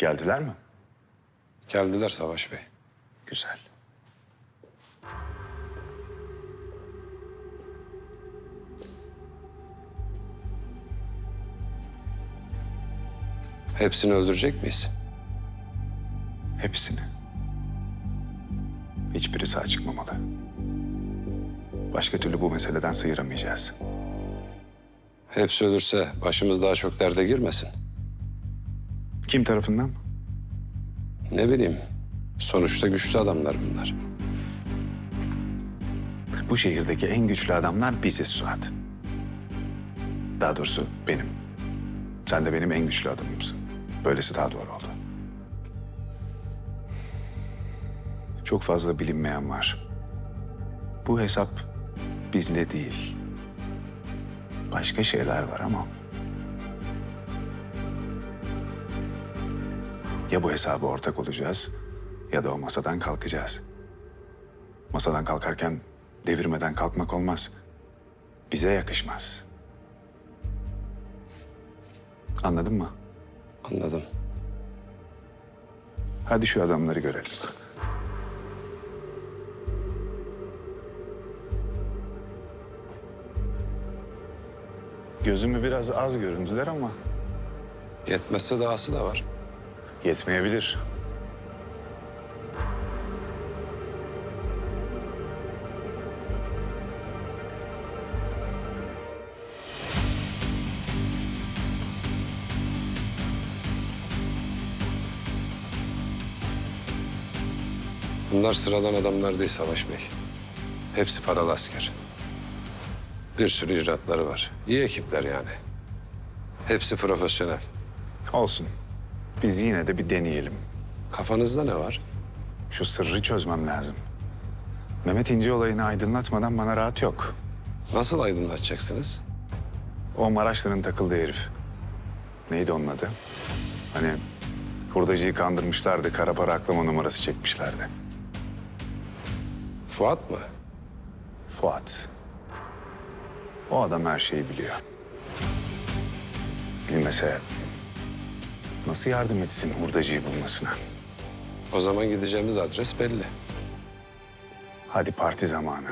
Geldiler mi? Geldiler Savaş Bey. Güzel. Hepsini öldürecek miyiz? Hepsini. Hiçbiri sağ çıkmamalı. Başka türlü bu meseleden sıyıramayacağız. Hepsi ölürse başımız daha çok derde girmesin. Kim tarafından? Ne bileyim. Sonuçta güçlü adamlar bunlar. Bu şehirdeki en güçlü adamlar biziz Suat. Daha doğrusu benim. Sen de benim en güçlü adamımsın. Böylesi daha doğru oldu. Çok fazla bilinmeyen var. Bu hesap bizle değil. Başka şeyler var ama... Ya bu hesaba ortak olacağız ya da o masadan kalkacağız. Masadan kalkarken devirmeden kalkmak olmaz. Bize yakışmaz. Anladın mı? Anladım. Hadi şu adamları görelim. Gözümü biraz az göründüler ama Yetmezse dahası da var. Yetmeyebilir. Bunlar sıradan adamlar değil Savaş Bey. Hepsi paralı asker. Bir sürü icraatları var. İyi ekipler yani. Hepsi profesyonel. Olsun. Biz yine de bir deneyelim. Kafanızda ne var? Şu sırrı çözmem lazım. Mehmet İnce olayını aydınlatmadan bana rahat yok. Nasıl aydınlatacaksınız? O Maraşlı'nın takıldığı herif. Neydi onun adı? Hani hurdacıyı kandırmışlardı, kara para aklama numarası çekmişlerdi. Fuat mı? Fuat. O adam her şeyi biliyor. Bilmese nasıl yardım etsin hurdacıyı bulmasına? O zaman gideceğimiz adres belli. Hadi parti zamanı.